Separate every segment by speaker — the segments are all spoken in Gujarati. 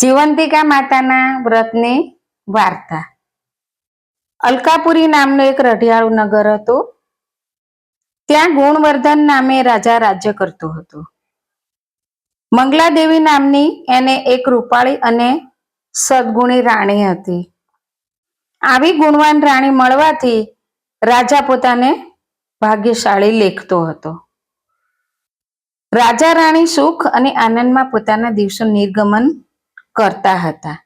Speaker 1: જીવંતિકા માતાના વ્રતની વાર્તા. અલકાપુરી નામનું એક રઢિયાળું નગર હતું. ત્યાં ગુણવર્ધન નામે રાજા રાજ્ય કરતો હતો. મંગલાદેવી નામની એને એક રૂપાળી અને સદગુણી રાણી હતી. આવી ગુણવાન રાણી મળવાથી રાજા પોતાને ભાગ્યશાળી લેખતો હતો. રાજા રાણી સુખ અને આનંદમાં પોતાના દિવસો નિર્ગમન કરતા હતા.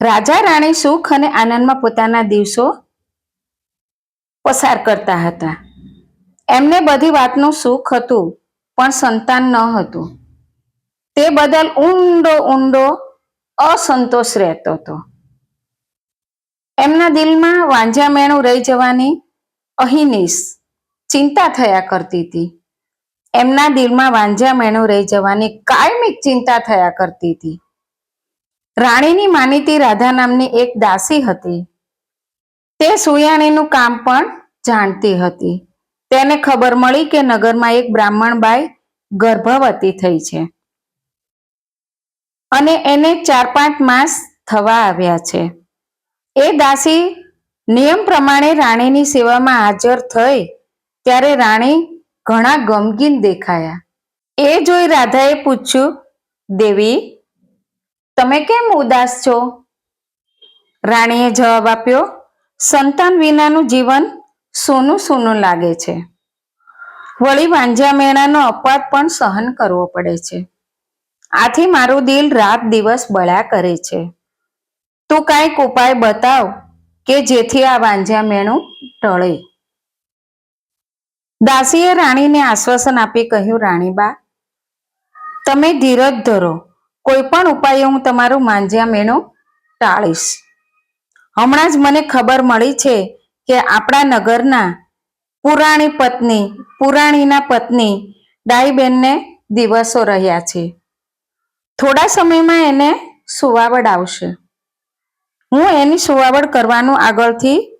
Speaker 1: રાજા રાણી સુખ અને આનંદમાં પોતાના દિવસો પસાર કરતા હતા. એમને બધી વાતનું સુખ હતું, પણ સંતાન ન હતું. તે બદલ ઊંડો ઊંડો અસંતોષ રહેતો હતો. એમના દિલમાં વાંજામેણું રહી જવાની અહીનિશ ચિંતા થયા કરતી હતી. એમના દિલમાં વાંઝા મેણું રહી જવાની કાયમિક ચિંતા થયા કરતી હતી. રાણીની માનીતી રાધા નામની એક દાસી હતી. તે સુયાણીનું કામ પણ જાણતી હતી. તેને ખબર મળી કે નગરમાં એક બ્રાહ્મણ બાઈ ગર્ભવતી થઈ છે. અને એને ચાર પાંચ માસ થવા આવ્યા છે. એ દાસી નિયમ પ્રમાણે રાણીની સેવામાં હાજર થઈ, ત્યારે રાણી ઘણા ગમગીન દેખાયા. એ જોઈ રાધાએ પૂછ્યું, દેવી, તમે કેમ ઉદાસ છો? રાણીએ જવાબ આપ્યો, સંતાન વિનાનું જીવન સોનું સોનું લાગે છે. વળી વાંઝા મેણાનો અપવાદ પણ સહન કરવો પડે છે. આથી મારું દિલ રાત દિવસ બળ્યા કરે છે. તું કાંઈક ઉપાય બતાવ કે જેથી આ વાંઝા મેણું ટળે. દાસીએ રાણીને આશ્વાસન આપી કહ્યું, રાણીબા, તમે ધીરજ ધરો. કોઈ પણ ઉપાય હું તમારું માંજ્યા મેણો ટાળીશ. હમણાં જ મને ખબર મળી છે કે આપણા નગરના પુરાણી પત્ની, પુરાણીના પત્ની ડાઈબેનને દિવસો રહ્યા છે. થોડા સમયમાં એને સુવાવડ આવશે. હું એની સુવાવડ કરવાનું આગળથી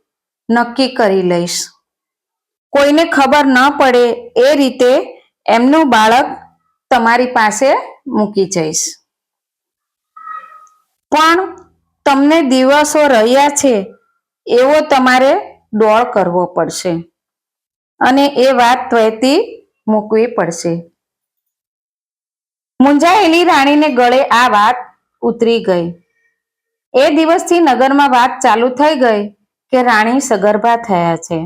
Speaker 1: નક્કી કરી લઈશ. કોઈને ખબર ન પડે એ રીતે એમનું બાળક તમારી પાસે મૂકી જઈશ. પણ તમને દિવસો રહ્યા છે, એવો તમારે દોડ કરવો પડશે અને એ વાત વહેતી મૂકવી પડશે. મુંજાયેલી રાણીને ગળે આ વાત ઉતરી ગઈ. એ દિવસથી નગરમાં વાત ચાલુ થઈ ગઈ કે રાણી સગર્ભા થયા છે.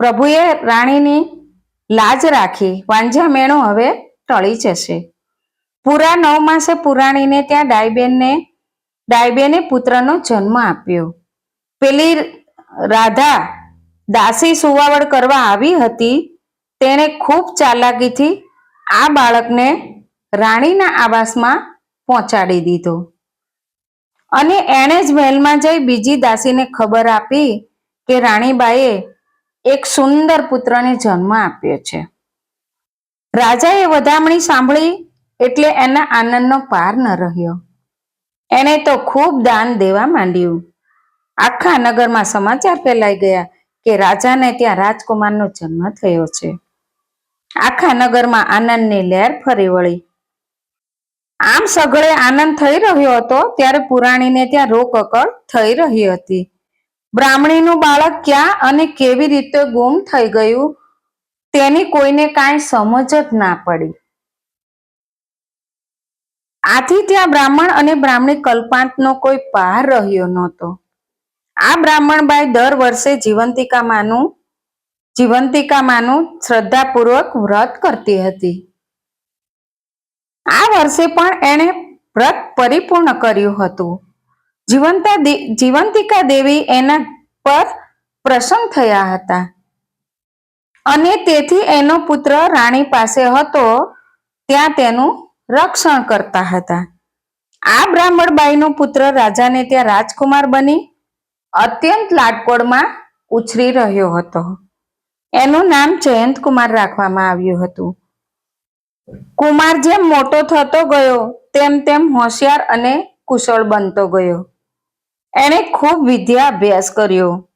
Speaker 1: પ્રભુએ રાણીની લાજ રાખી. વાંઝા મેણો હવે ટળી જશે. પૂરા નવ માસે પુરાણીને ત્યાં ડાયબેનને, ડાયબેને પુત્રનો જન્મ આપ્યો. પેલી રાધા દાસી સુવાવડ કરવા આવી હતી. તેણે ખૂબ ચાલાકીથી આ બાળકને રાણીના આવાસમાં પહોંચાડી દીધો. અને એણે જ મહેલમાં જઈ બીજી દાસીને ખબર આપી કે રાણીબાઈએ એક સુંદર પુત્રને જન્મ આપ્યો છે. રાજાએ વધામણી સાંભળી એટલે એના આનંદનો પાર ન રહ્યો. એણે તો ખૂબ દાન દેવા માંડ્યું. આખા નગરમાં સમાચાર ફેલાઈ ગયા કે રાજાને ત્યાં રાજકુમારનો જન્મ થયો છે. આખા નગરમાં આનંદની લહેર ફરી વળી. આમ સઘળે આનંદ થઈ રહ્યો હતો ત્યારે પુરાણીને ત્યાં રોકકળ થઈ રહી હતી. બ્રાહ્મણીનું બાળક ક્યાં અને કેવી રીતે ગુમ થઈ ગયું? તેની કોઈને કાંઈ સમજ જ ના પડી. આથી ત્યાં બ્રાહ્મણ અને બ્રાહ્મણી કલ્પાંતનો કોઈ પાર રહ્યો નહોતો. આ બ્રાહ્મણબાઈ દર વર્ષે જીવંતિકામાનું જીવંતિકામાનું શ્રદ્ધાપૂર્વક વ્રત કરતી હતી. આ વર્ષે પણ એણે વ્રત પરિપૂર્ણ કર્યું હતું. જીવંતા જીવંતિકા દેવી એના પર પ્રસન્ન થયા હતા. અને તેથી એનો પુત્ર રાણી પાસે હતો, ત્યાં તેનું રક્ષણ કરતા હતા. આ બ્રાહ્મણબાઈનો પુત્ર રાજાને ત્યાં રાજકુમાર બની અત્યંત લાટકોડમાં ઉછરી રહ્યો હતો. એનું નામ જયંતકુમાર રાખવામાં આવ્યું હતું. કુમાર જેમ મોટો થતો ગયો, તેમ તેમ હોશિયાર અને કુશળ બનતો ગયો. એણે ખૂબ વિદ્યા અભ્યાસ કર્યો.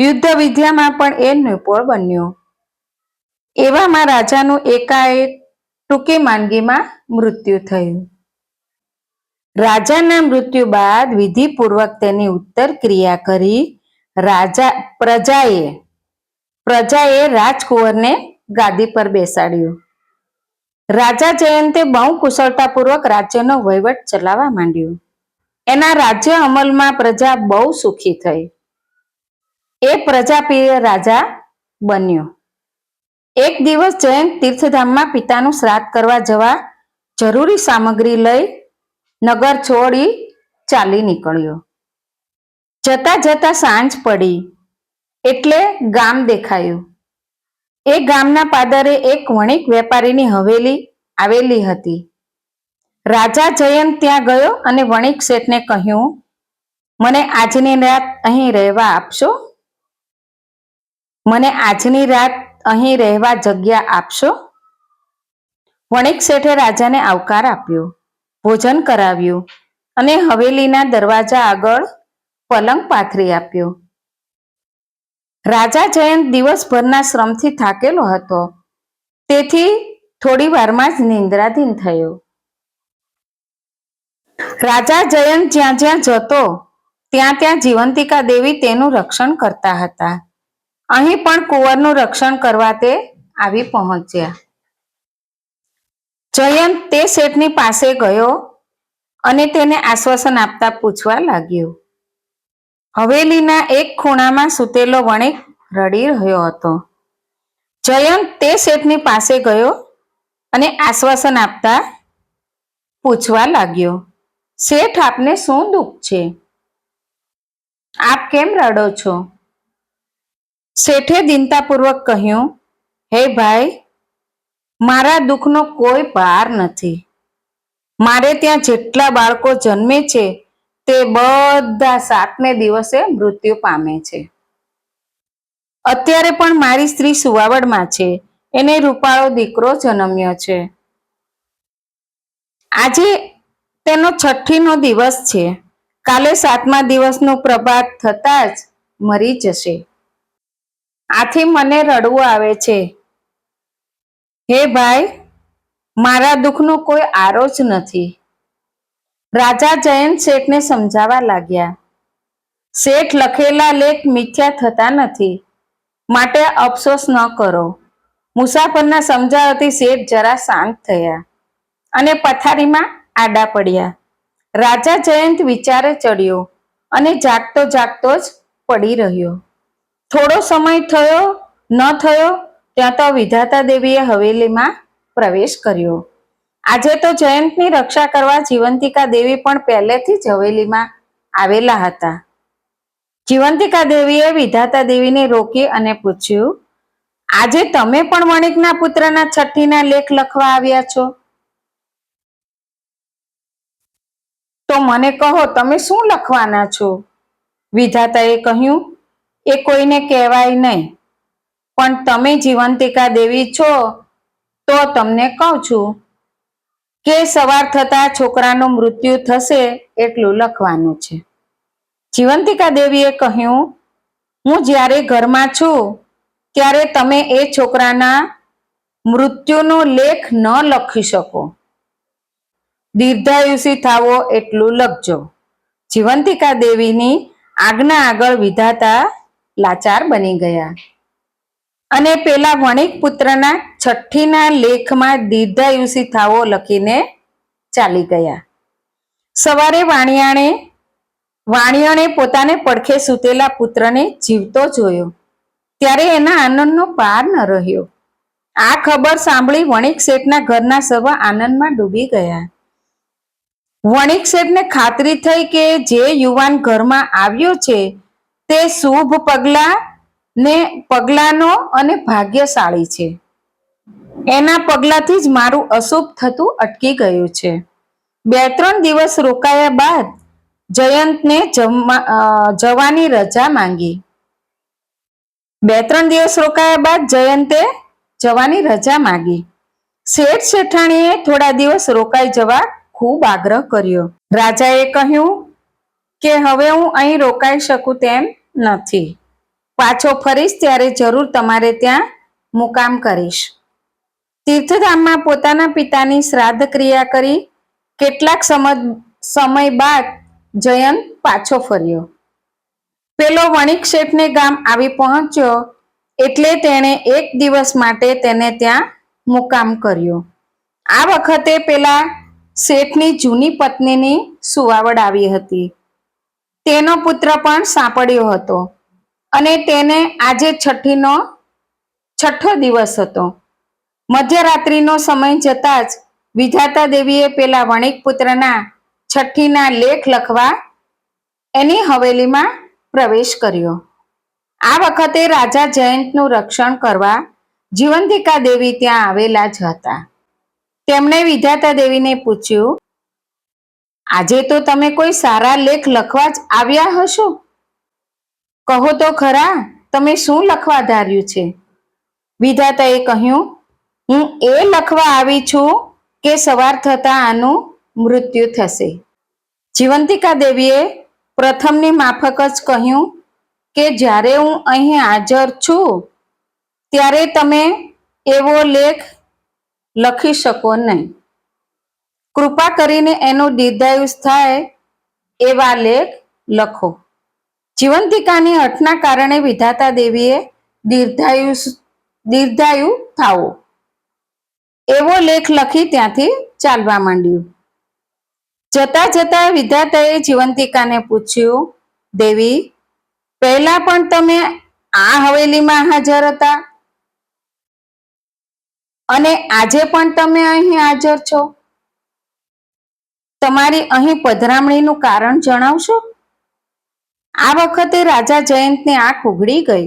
Speaker 1: યુદ્ધ વિદ્યામાં પણ એ નિપુણ બન્યો. એવામાં રાજાનું એકાએક ટૂંકી માંદગીમાં મૃત્યુ થયું. રાજાના મૃત્યુ બાદ વિધિપૂર્વક તેની ઉત્તર ક્રિયા કરી રાજા, પ્રજાએ પ્રજાએ રાજકુંવરને ગાદી પર બેસાડ્યો. રાજા જયંતે બહુ કુશળતાપૂર્વક રાજ્યનો વહીવટ ચલાવવા માંડ્યો. એના રાજ્ય અમલમાં પ્રજા બહુ સુખી થઈ. એ પ્રજાપ્રિય રાજા બન્યો. એક દિવસ જયંત તીર્થધામમાં પિતાનું શ્રાદ્ધ કરવા જવા જરૂરી સામગ્રી લઈ નગર છોડી ચાલી નીકળ્યો. જતા જતા સાંજ પડી એટલે ગામ દેખાયું. એ ગામના પાદરે એક વણિક વેપારીની હવેલી આવેલી હતી. રાજા જયંત ત્યાં ગયો અને વણિક શેઠને કહ્યું, મને આજની રાત અહીં રહેવા આપશો? મને આજની રાત અહીં રહેવા જગ્યા આપશો? વણિક શેઠે રાજાને આવકાર આપ્યો, ભોજન કરાવ્યું અને હવેલીના દરવાજા આગળ પલંગ પાથરી આપ્યો. રાજા જયંત દિવસભરના શ્રમથી થાકેલો હતો, તેથી થોડી વારમાં જ નિંદ્રાધીન થયો. રાજા જયંત જ્યાં જ્યાં જતો, ત્યાં ત્યાં જીવંતિકા દેવી તેનું રક્ષણ કરતા હતા. અહીં પણ કુંવરનું રક્ષણ કરવા તે આવી પહોંચ્યા. જયંત તે શેઠની પાસે ગયો અને તેને આશ્વાસન આપતા પૂછવા લાગ્યો. હવેલીના એક ખૂણામાં સૂતેલો વણિક રડી રહ્યો હતો. જયંત તે શેઠની પાસે ગયો અને આશ્વાસન આપતા પૂછવા લાગ્યો. શેઠ આપને શું દુઃખ છે? આપ કેમ રડો છો? શેઠે દિનતાપૂર્વક કહ્યું, હે ભાઈ, મારા દુઃખનો કોઈ પાર નથી. મારે ત્યાં જેટલા બાળકો જન્મે છે, તે બધા સાતને દિવસે મૃત્યુ પામે છે. અત્યારે પણ મારી સ્ત્રી સુવાવડમાં છે, એને રૂપાળો દીકરો જન્મ્યો છે. આજે તેનો છઠ્ઠીનો દિવસ છે. કાલે સાતમા દિવસનું પ્રભાત થતા જ મરી જશે. આથી મને રડવું આવે છે. હે ભાઈ, મારા દુઃખનો કોઈ આરો જ નથી. રાજા જયંત શેઠને સમજાવવા લાગ્યા. શેઠ લખેલા લેખ મિથ્યા થતા નથી. માટે અફસોસ ન કરો. મુસાફરના સમજાવતી શેઠ જરા શાંત થયા અને પથારીમાં આડા પડ્યા. રાજા જયંત વિચારે ચડ્યો અને જાગતો જાગતો જ પડી રહ્યો. થોડો સમય થયો, ન થયો, ત્યાં તો વિધાતા દેવીએ હવેલીમાં પ્રવેશ કર્યો. આજે તો જયંતની રક્ષા કરવા જીવંતિકા દેવી પણ પહેલેથી જ હવેલીમાં આવેલા હતા. જીવંતિકા દેવીએ વિધાતા દેવીને રોકી અને પૂછ્યું, આજે તમે પણ વણિકના પુત્રના છઠ્ઠીના લેખ લખવા આવ્યા છો? તો મને કહો, તમે શું લખવાના છો? વિધાતાએ કહ્યું, એ કોઈને કહેવાય નહીં. પણ તમે જીવંતિકા દેવી છો, તો તમને કહું છું કે સવાર થતા છોકરાનું મૃત્યુ થશે એટલું લખવાનું છે. જીવંતિકા દેવીએ કહ્યું, હું જ્યારે ઘરમાં છું, ત્યારે તમે એ છોકરાના મૃત્યુનો લેખ ન લખી શકો. દીર્ઘાયુષી થાવો એટલું લખજો જીવંતિકા દેવીની આજ્ઞા આગળ વિધાતા લાચાર બની ગયા. અને પેલા વણિક પુત્રના છઠ્ઠીના લેખમાં દીર્ઘાયુષી થાવો લખીને ચાલી ગયા. સવારે વાણિયાણે વાણિયાણે પોતાને પડખે સૂતેલા પુત્રને જીવતો જોયો. ત્યારે એના આનંદનો પાર ન રહ્યો. આ ખબર સાંભળી વણિક શેઠના ઘરના સર્વ આનંદમાં ડૂબી ગયા. વણિક શેઠને ખાતરી થઈ કે જે યુવાન ઘરમાં આવ્યો છે, તે શુભ પગલા ને પગલાનો અને ભાગ્યશાળી છે. એના પગલાથી જ મારું અશુભ થતું અટકી ગયું છે. બે ત્રણ દિવસ રોકાયા બાદ જયંતને જવાની રજા માંગી. બે ત્રણ દિવસ રોકાયા બાદ જયંતે જવાની રજા માંગી. શેઠ શેઠાણીએ થોડા દિવસ રોકાઈ જવા ખૂબ આગ્રહ કર્યો. રાજાએ કહ્યું કે હવે હું અહીં રોકાઈ શકું તેમ નથી. પાછો ફરીશ ત્યારે જરૂર તમારે ત્યાં મુકામ કરીશ. તીર્થધામમાં પોતાના પિતાની શ્રાદ્ધ ક્રિયા કરી કેટલાક સમજ- સમય બાદ જયંત પાછો ફર્યો. પેલો વણિક શેઠને ગામ આવી પહોંચ્યો એટલે તેણે એક દિવસ માટે તેને ત્યાં મુકામ કર્યો. આ વખતે પેલા શેઠની જૂની પત્નીની સુવાવડ આવી હતી. તેનો પુત્ર પણ સાંપડ્યો હતો અને તેને આજે છઠ્ઠીનો છઠ્ઠો દિવસ હતો. મધ્યરાત્રિનો સમય જતા જ વિધાતા દેવીએ પેલા વણિક પુત્રના છઠ્ઠીના લેખ લખવા એની હવેલીમાં પ્રવેશ કર્યો. આ વખતે રાજા જયંતનું રક્ષણ કરવા જીવંતિકા દેવી ત્યાં આવેલા જ હતા. તેમણે વિધાતા દેવીને પૂછ્યું, આજે તો તમે કોઈ સારા લેખ લખવા જ આવ્યા હશો? કહો તો ખરા, તમે શું લખવા ધાર્યું છે? વિધાતાએ કહ્યું, હું એ લખવા આવી છું કે સવાર થતા આનું મૃત્યુ થશે. જીવંતિકા દેવીએ પ્રથમની માફક જ કહ્યું, કે જ્યારે હું અહીં હાજર છું, ત્યારે તમે એવો લેખ લખી શકો નહીં. કૃપા કરીને એનું દીર્ઘાયુષ થાય એવા લેખ લખો. જીવંતિકાની અટના કારણે વિધાતા દેવીએ દીર્ઘાયુષ, દીર્ઘાયુ થાવો. એવો લેખ લખી ત્યાંથી ચાલવા માંડ્યું. જતા જતા વિધાતાએ જીવંતિકાને પૂછ્યું, દેવી, પહેલા પણ તમે આ હવેલીમાં હાજર હતા? અને આજે પણ તમે અહીં હાજર છો? તમારી અહીં પધરામણીનું કારણ જણાવશો? આ વખતે રાજા જયંતની આંખ ઉઘડી ગઈ.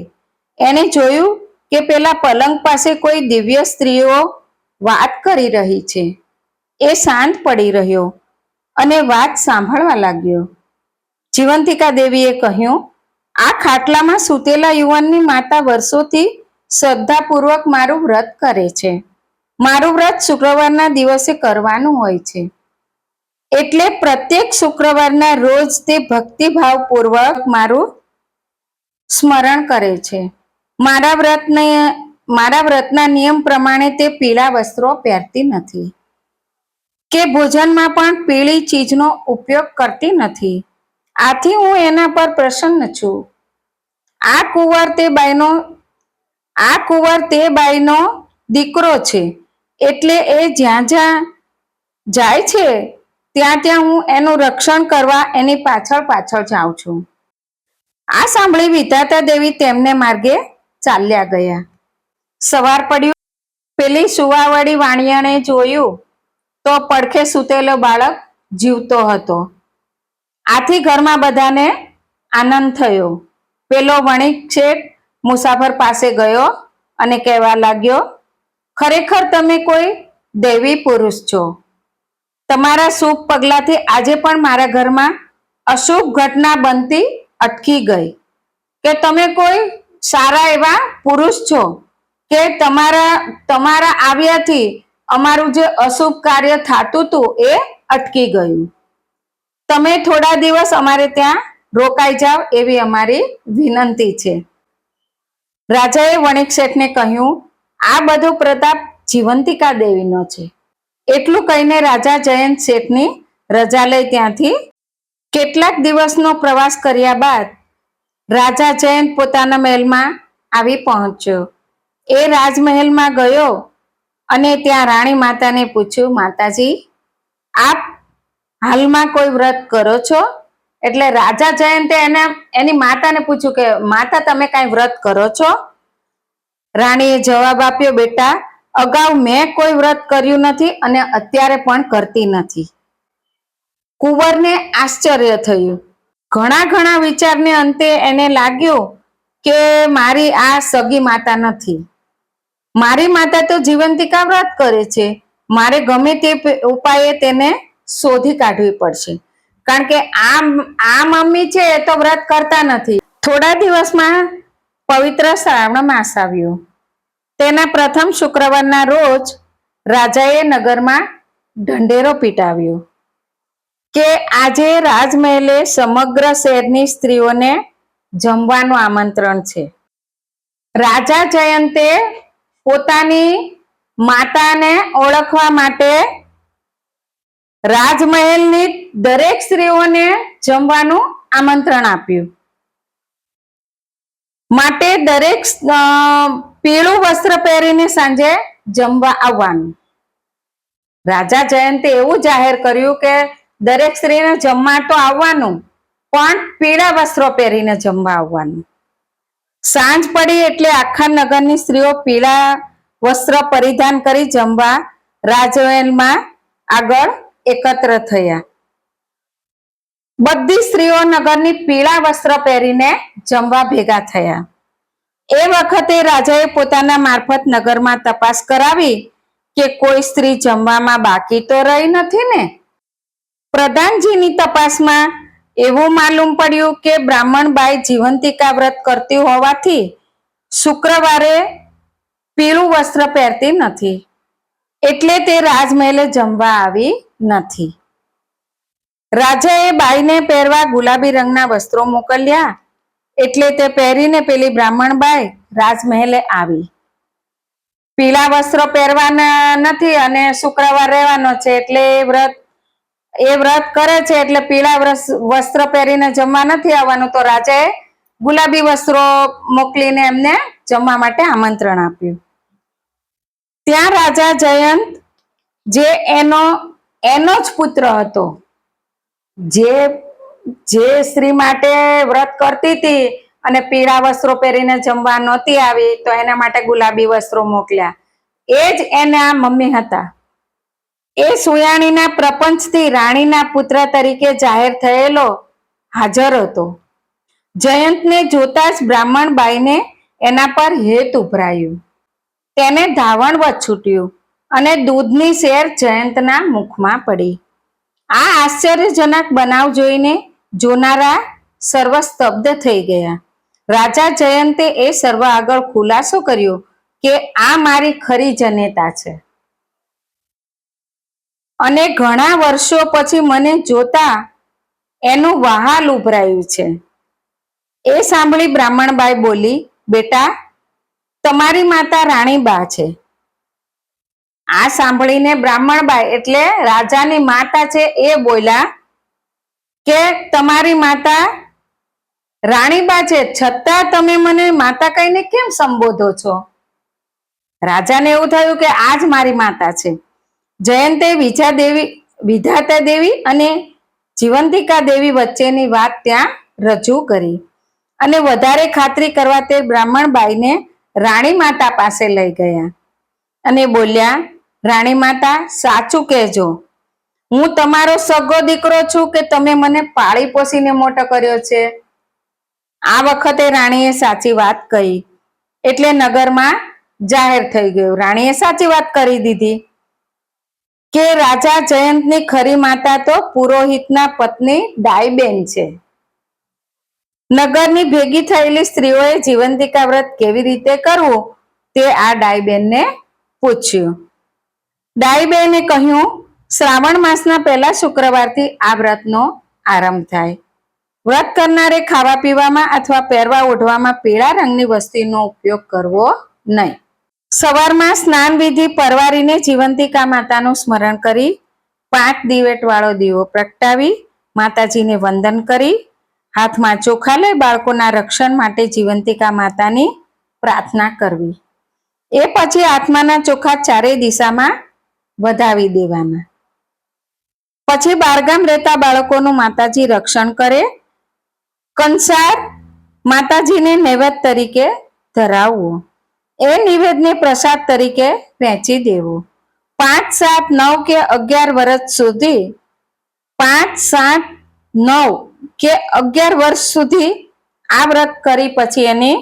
Speaker 1: એને જોયું કે પેલા પલંગ પાસે કોઈ દિવ્ય સ્ત્રીઓ વાત કરી રહી છે. એ શાંત પડી રહ્યો અને વાત સાંભળવા લાગ્યો. જીવંતિકા દેવીએ કહ્યું, આ ખાટલામાં સૂતેલા યુવાનની માતા વર્ષોથી શ્રદ્ધાપૂર્વક મારું વ્રત કરે છે. મારું વ્રત શુક્રવારના દિવસે કરવાનું હોય છે. એટલે પ્રત્યેક શુક્રવારના રોજ તે ભક્તિભાવપૂર્વક મારું સ્મરણ કરે છે. મારા વ્રતને, મારા વ્રતના નિયમ પ્રમાણે તે પીળા વસ્ત્રો પહેરતી નથી. કે ભોજનમાં પણ પીળી ચીજનો ઉપયોગ કરતી નથી. આથી હું એના પર પ્રસન્ન છું. આ કુંવર તે બાઈનો, આ કુંવર તે બાઈનો દીકરો છે. એટલે એ જ્યાં જ્યાં જાય છે, ત્યાં ત્યાં હું એનું રક્ષણ કરવા એની પાછળ પાછળ જાઉં છું. આ સાંભળી વિધાતા દેવી તેમને માર્ગે ચાલ્યા ગયા. સવાર પડ્યું, પેલી સુવાવાળી વાણિયાને જોયું તો પડખે સૂતેલો બાળક જીવતો હતો. આથી ઘરમાં બધાને આનંદ થયો. પેલો વણિક શેઠ મુસાફર પાસે ગયો અને કહેવા લાગ્યો ખરેખર તમે કોઈ દૈવી પુરુષ છો. તમારા શુભ પગલાથી આજે પણ મારા ઘરમાં અશુભ ઘટના બનતી અટકી ગઈ. કે તમે કોઈ સારા એવા પુરુષ છો કે તમારા તમારા આવ્યાથી અમારું જે અશુભ કાર્ય થતું હતું એ અટકી ગયું. તમે થોડા દિવસ અમારે ત્યાં રોકાઈ જાઓ એવી અમારી વિનંતી છે. રાજાએ વણિક શેઠને કહ્યું આ બધો પ્રતાપ જીવંતિકા દેવીનો છે. એટલું કહીને રાજા જયંત શેઠની રજા લઈ ત્યાંથી કેટલાક દિવસનો પ્રવાસ કર્યા બાદ રાજા જયંત પોતાના મહેલમાં આવી પહોંચ્યો. એ રાજમહેલમાં ગયો અને ત્યાં રાણી માતાને પૂછ્યું, માતાજી, આપ હાલમાં કોઈ વ્રત કરો છો? એટલે રાજા જયંતે એને, એની માતાને પૂછ્યું કે, માતા, તમે કાંઈ વ્રત કરો છો? રાણીએ જવાબ આપ્યો, બેટા, અગાઉ મેં કોઈ વ્રત કર્યું નથી અને અત્યારે પણ કરતી નથી. કુંવરને આશ્ચર્ય થયું. ઘણા ઘણા વિચારને અંતે એને લાગ્યું કે મારી આ સગી માતા નથી. મારી માતા તો જીવંતિકા વ્રત કરે છે. મારે ગમે તે ઉપાયે તેને શોધી કાઢવી પડશે. કારણ કે આ આ મમ્મી છે એ તો વ્રત કરતા નથી. થોડા દિવસમાં પવિત્ર શ્રાવણ માસ આવ્યો તેના પ્રથમ શુક્રવારના રોજ રાજાએ નગરમાં ઢંઢેરો પીટાવ્યો કે આજે રાજમહેલે સમગ્ર શહેરની સ્ત્રીઓને જમવાનું આમંત્રણ છે. રાજા જયંતે પોતાની માતાને ઓળખવા માટે રાજમહેલની દરેક સ્ત્રીઓને જમવાનું આમંત્રણ આપ્યું. માટે દરેક પીળું વસ્ત્ર પહેરીને સાંજે જમવા આવવાનું. રાજા જયંતે એવું જાહેર કર્યું કે દરેક સ્ત્રીને જમવા તો આવવાનું, પણ પીળા વસ્ત્રો પહેરીને જમવા આવવાનું. સાંજ પડી એટલે આખા નગરની સ્ત્રીઓ પીળા વસ્ત્ર પરિધાન કરી જમવા રાજમહેલમાં આગળ એકત્ર થયા. બધી સ્ત્રીઓ નગરની પીળા વસ્ત્ર પહેરીને જમવા ભેગા થયા. એ વખતે રાજાએ પોતાના મારફત નગરમાં તપાસ કરાવી કે કોઈ સ્ત્રી જમવામાં બાકી તો રહી નથી ને? પ્રધાનજીની તપાસમાં એવું માલુમ પડ્યું કે બ્રાહ્મણબાઈ જીવંતિકા વ્રત કરતી હોવાથી શુક્રવારે પીળું વસ્ત્ર પહેરતી નથી. એટલે તે રાજમહેલે જમવા આવી નથી. રાજાએ બાઈને પહેરવા ગુલાબી રંગના વસ્ત્રો મોકલ્યા. એટલે તે પહેરીને પેલી બ્રાહ્મણ બાઈ રાજમહેલે આવી. પીળા વસ્ત્રો પહેરવાના નથી અને શુક્રવાર રહેવાનો છે એટલે એ વ્રત એ વ્રત કરે છે એટલે પીળા વસ્ત્ર પહેરીને જમવા નથી આવવાનું. તો રાજાએ ગુલાબી વસ્ત્રો મોકલીને એમને જમવા માટે આમંત્રણ આપ્યું. ત્યાં રાજા જયંત, જે એનો એનો જ પુત્ર હતો જે જે સ્ત્રી માટે વ્રત કરતી હતી અને પીળા વસ્ત્રો પહેરીને જમવા નહોતી આવી, તો એના માટે ગુલાબી વસ્ત્રો મોકલ્યા. એ જ એના મમ્મી હતા. એ સુયાણીના પ્રપંચથી રાણીના પુત્ર તરીકે જાહેર થયેલો હાજર હતો. જયંતને જોતા જ બ્રાહ્મણબાઈને એના પર હેત ઉભરાયું. તેને ધાવણ વચ છૂટ્યું અને દૂધની શેર જયંતના મુખમાં પડી. આ આશ્ચર્યજનક બનાવ જોઈને જોનારા સર્વ સ્તબ્ધ થઈ ગયા. રાજા જયંતે એ સર્વ આગળ ખુલાસો કર્યો કે આ મારી ખરી જનેતા છે. અને ઘણા વર્ષો પછી મને જોતા એનું વહાલ ઉભરાયું છે. એ સાંભળી બ્રાહ્મણબાઈ બોલી, બેટા, તમારી માતા રાણીબા છે. આ સાંભળીને બ્રાહ્મણબાઈ એટલે રાજાની માતા છે એ બોલ્યા કે તમારી માતા રાણીબા છે, છતાં તમે મને માતા કહીને કેમ સંબોધો છો? રાજાને એવું થયું કે આ જ મારી માતા છે. જયંતે વિજા દેવી, વિધાતા દેવી અને જીવંતિકા દેવી વચ્ચેની વાત ત્યાં રજૂ કરી અને વધારે ખાતરી કરવા તે બ્રાહ્મણબાઈને રાણી માતા પાસે લઈ ગયા. અને બોલ્યા, રાણી માતા, સાચું કહેજો. હું તમારો સગો દીકરો છું કે તમે મને પાળી પોસીને મોટો કર્યો છે? આ વખતે રાણીએ સાચી વાત કહી. એટલે નગરમાં જાહેર થઈ ગયું. રાણીએ સાચી વાત કરી દીધી કે રાજા જયંતની ખરી માતા તો પુરોહિતના પત્ની ડાઈબેન છે. નગરની ભેગી થયેલી સ્ત્રીઓએ જીવંતિકા વ્રત કેવી રીતે કરવું તે આ ડાઈબેનને પૂછ્યું. ડાઈબેને કહ્યું, શ્રાવણ માસના પહેલા શુક્રવારથી આ વ્રતનો આરંભ થાય. વ્રત કરનારે ખાવા પીવામાં અથવા પહેરવા ઓઢવામાં પીળા રંગની વસ્તીનો ઉપયોગ કરવો નહીં. સવારમાં સ્નાન વિધિ પરવારીને જીવંતિકા માતાનું સ્મરણ કરી, પાંચ દિવેટવાળો દીવો પ્રગટાવી, માતાજીને વંદન કરી, હાથમાં ચોખા લઈ બાળકોના રક્ષણ માટે જીવંતિકા માતાની પ્રાર્થના કરવી. એ પછી આત્માના ચોખા ચારેય દિશામાં વધાવી દેવાના. પછી બારગામ રહેતા બાળકોનું માતાજી રક્ષણ કરે. કંસાર માતાજીને નૈવેદ તરીકે ધરાવવો. એ નિવેદને પ્રસાદ તરીકે વહેંચી દેવો. પાંચ સાત નવ કે અગિયાર વર્ષ સુધી, પાંચ સાત નવ કે અગિયાર વર્ષ સુધી આ વ્રત કરી પછી એની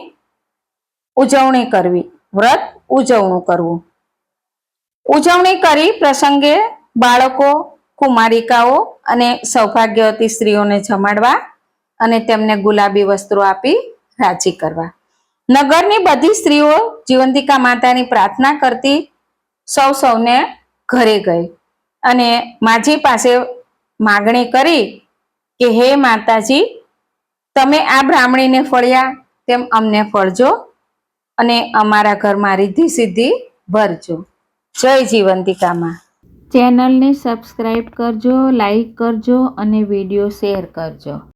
Speaker 1: ઉજવણી કરવી. વ્રત ઉજવણું કરવું. ઉજવણી કરી પ્રસંગે બાળકો, કુમારિકાઓ અને સૌભાગ્યવતી સ્ત્રીઓને જમાડવા અને તેમને ગુલાબી વસ્ત્રો આપી રાજી કરવા. નગરની બધી સ્ત્રીઓ જીવંતિકા માતાની પ્રાર્થના કરતી સૌ સૌને ઘરે ગઈ અને માજી પાસે માગણી કરી કે, હે માતાજી, તમે આ બ્રાહ્મણીને ફળ્યા, તેમ અમને ફળજો. અને અમારા ઘરમાં રીધી સિદ્ધિ ભરજો. જય જીવંતિકામાં. ચેનલને સબસ્ક્રાઈબ કરજો લાઈક કરજો અને વીડિયો શેર કરજો.